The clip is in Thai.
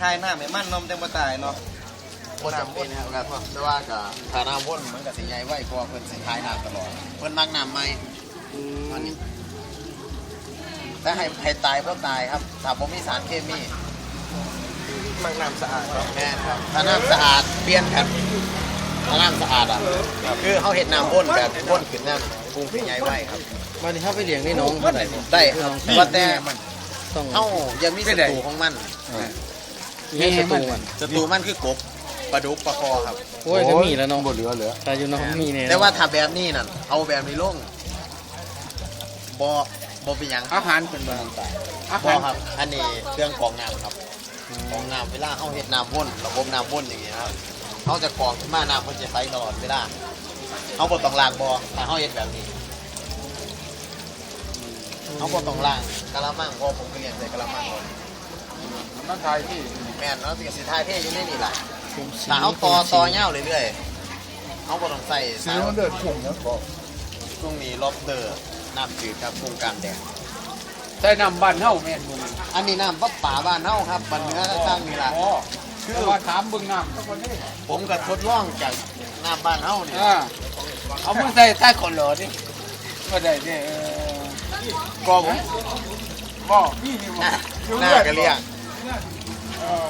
ทายหน้าไม่มั่นนมจังบ่ตายเนาะบ่จำเป็นนะครับแต่ว่าก็ถ้าน้ำวนมันก็สิใหญ่ไว้เพราะว่าเพิ่นสิทายน้ำตลอด เพิ่นมักน้ำใหม่อันนี้แต่ให้ให้ตายเพราะตายครับถ้าบ่มีสารเคมีมักน้ำสะอาดเนาะแม่นครับถ้าน้ำสะอาดเปลี่ยนกันถ้าน้ำสะอาดอะคือเขาเห็ดน้ำวนแบบวนขึ้นน้ำปรุงขึ้นใหญ่ไว้ครับวันนี้เขาไปเลี้ยงในหน้องเท่าไหร่บ่ได้ครับว่าแต่ต้องเขายังมีศัตรูของมัน มีศัตรูมันศัตรูมันคือกบปลาดุกปลาคอครับ โอ้ยก็มีแล้วเนาะบ่เหลือเหลือแต่อยู่เน้องมีเนี่ยแต่ว่าถ้าแบบนี้นั่นเอาแบบนี้ลงบ่บ่เป็นหยังอาหารเป็นแบบอาบ่หารครับ อันนี้เครื่องกรองน้ำครับกรองน้ำเวลาเขาเห็ดน้ำวนระบบน้ำวนอย่างเงี้ยครับเขาจะกรองขึ้นมาน้ำมันจะใสตลอดเวลาเขาบ่ต้องล้างบ่ถ้าเขาเห็ดแบบนี้เขาบ่ต้องล้างกะละมังเพราะผมก็เรียนใส่กะละมังเลย น้ำทายที่แม่นแล้วสิสิทายเท่อยู่ในนี่ล่ะผมสีถ้าเขาต่อต่อเงาเรื่อยๆเขาบ่ต้องใส่สีสารมันเดือดพุ่งนะบอกช่วงนี้ล็อบสเตอร์น้ำจืดครับกุ้งกล้ามแดงใส่น้ำบ้านเฮาแม่นบ่นี่อันนี้น้ำปั๊บป่าบ้านเฮาครับบ้านเนื้อสร้างนี่ล่ะอ๋อคือว่าถามเบิ่งน้ำสักคนนี้ผมก็ทดลองจากน้ำบ้านเฮานี่อ่าเอามาใส่ใต้คนเหลอดิก็ได้เด้เออก็ ผมบ่นี่นี่บ่หน้ากระเลียงเออ